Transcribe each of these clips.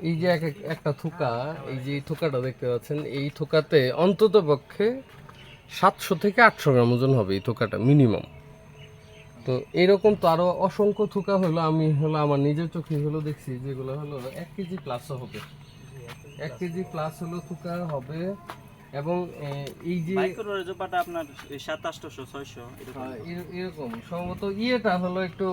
এই যে এক এক- একটা থোকা, এই যে থোকাটা দেখতে পাচ্ছেন, এই থোকাতে অন্তত পক্ষে সাতশো থেকে আটশো গ্রাম ওজন হবে এই থোকাটা, মিনিমাম। তো এরকম তো আরও অসংখ্য থোকা হলো, আমি হলো আমার নিজের চোখে হলো দেখছি, যেগুলো হলো এক কেজি প্লাসও হবে। এক কেজি প্লাস হলো থোকা হবে এবং এই যে মাইক্রো রেজোপাটা আপনার এই সাত ছয়শো এরকম। এরকম। সম্ভবত ইয়েটা হলো একটু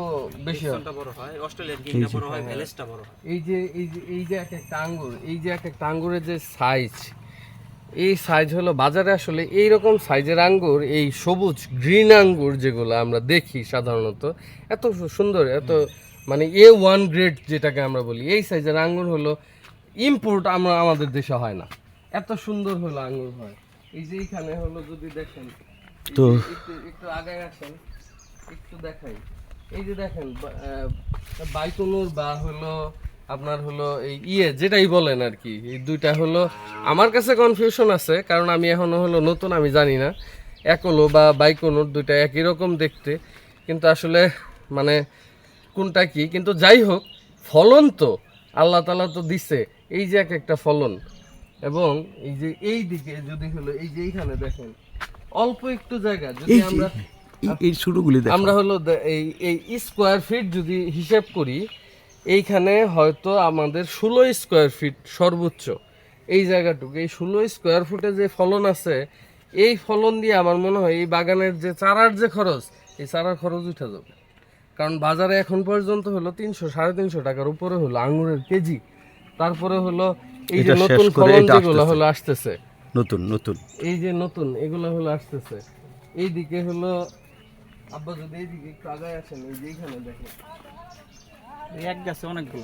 বেশি বড় হয় অস্ট্রেলিয়ান কিংটা বড় হয় ভ্যালেসটা বড় হয়। এই যে এই যে এই যে এক একটা আঙ্গুর এই যে এক একটা আঙ্গুরের যে সাইজ এই সাইজ হলো বাজারে আসলে এই রকম সাইজের আঙ্গুর এই সবুজ গ্রিন আঙ্গুর যেগুলো আমরা দেখি সাধারণত এত সুন্দর এত মানে এ ওয়ান গ্রেড যেটাকে আমরা বলি এই সাইজের আঙ্গুর হলো ইম্পোর্ট আমরা আমাদের দেশে হয় না। এত সুন্দর হলো আঙ্গুর হয় এই যে এইখানে হলো যদি দেখেন তো- একটু একটু আগে আসেন একটু দেখাই। এই যে দেখেন বাইকনুর বা হলো আপনার হলো এই ইয়ে যেটাই বলেন আর কি এই দুইটা হলো আমার কাছে কনফিউশন আছে কারণ আমি এখনও হলো নতুন আমি জানি না। একলো বা বাইকনুর দুইটা একই রকম দেখতে কিন্তু আসলে মানে কোনটা কি কিন্তু যাই হোক ফলন তো আল্লাহ তালা তো দিছে এই যে এক একটা ফলন। এবং এই যে এই দিকে যদি হলো এই যে এইখানে দেখেন অল্প একটু জায়গা যদি আমরা এই- শুরুগুলি দেখো। আমরা হলো এই এই স্কোয়ার ফিট যদি হিসাব করি এইখানে হয়তো আমাদের ষোলো স্কোয়ার ফিট সর্বোচ্চ। এই জায়গাটুকু এই ষোলো স্কোয়ার ফুটে যে ফলন আছে এই ফলন দিয়ে আমার মনে হয় এই বাগানের যে চারার যে খরচ এই চারার খরচ উঠে যাবে। কারণ বাজারে এখন পর্যন্ত হলো তিনশো সাড়ে তিনশো টাকার উপরে হলো আঙুরের কেজি। তারপরে হলো এই যে নতুন করে ফলন যেগুলো হলো আসতেছে। নতুন নতুন। এই যে নতুন এগুলো হলো আসতেছে। এইদিকে হলো আব্বা যদি এইদিকে একটু আগায় আসেন এই যে এইখানে দেখেন। এই এক গাছে অনেকগুলো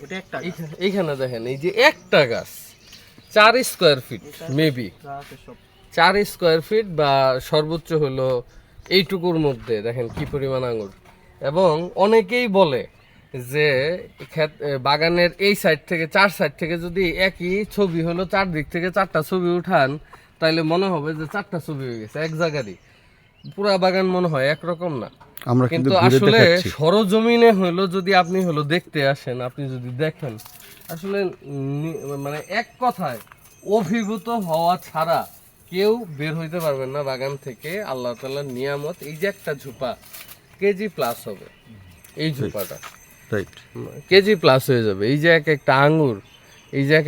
এটা একটা এইখানে- দেখেন এই যে একটা গাছ। চার স্কোয়ার ফিট মেবি চার স্কোয়ার ফিট বা সর্বোচ্চ হলো এইটুকুর মধ্যে দেখেন কি পরিমাণ আঙুর এবং অনেকেই বলে যে ক্ষেত বাগানের এই সাইড থেকে চার সাইড থেকে যদি একই ছবি হলো চার দিক থেকে চারটা ছবি উঠান তাহলে মনে হবে যে চারটা ছবি হয়ে গেছে এক জায়গারই। পুরা বাগান মনে হয় একরকম না। আমরা কিন্তু আসলে সরজমিনে হলো যদি আপনি হলো দেখতে আসেন আপনি যদি দেখেন আসলে মানে এক কথায় অভিভূত হওয়া ছাড়া কেউ বের হইতে পারবেন না বাগান থেকে। আল্লাহ তাআলার নিয়ামত এই যে একটা ঝোপা কেজি প্লাস হবে। এই ঝোপাটা। কেজি প্লাস হয়ে যাবে। এই যে এক একটা আঙ্গুর এই যে এক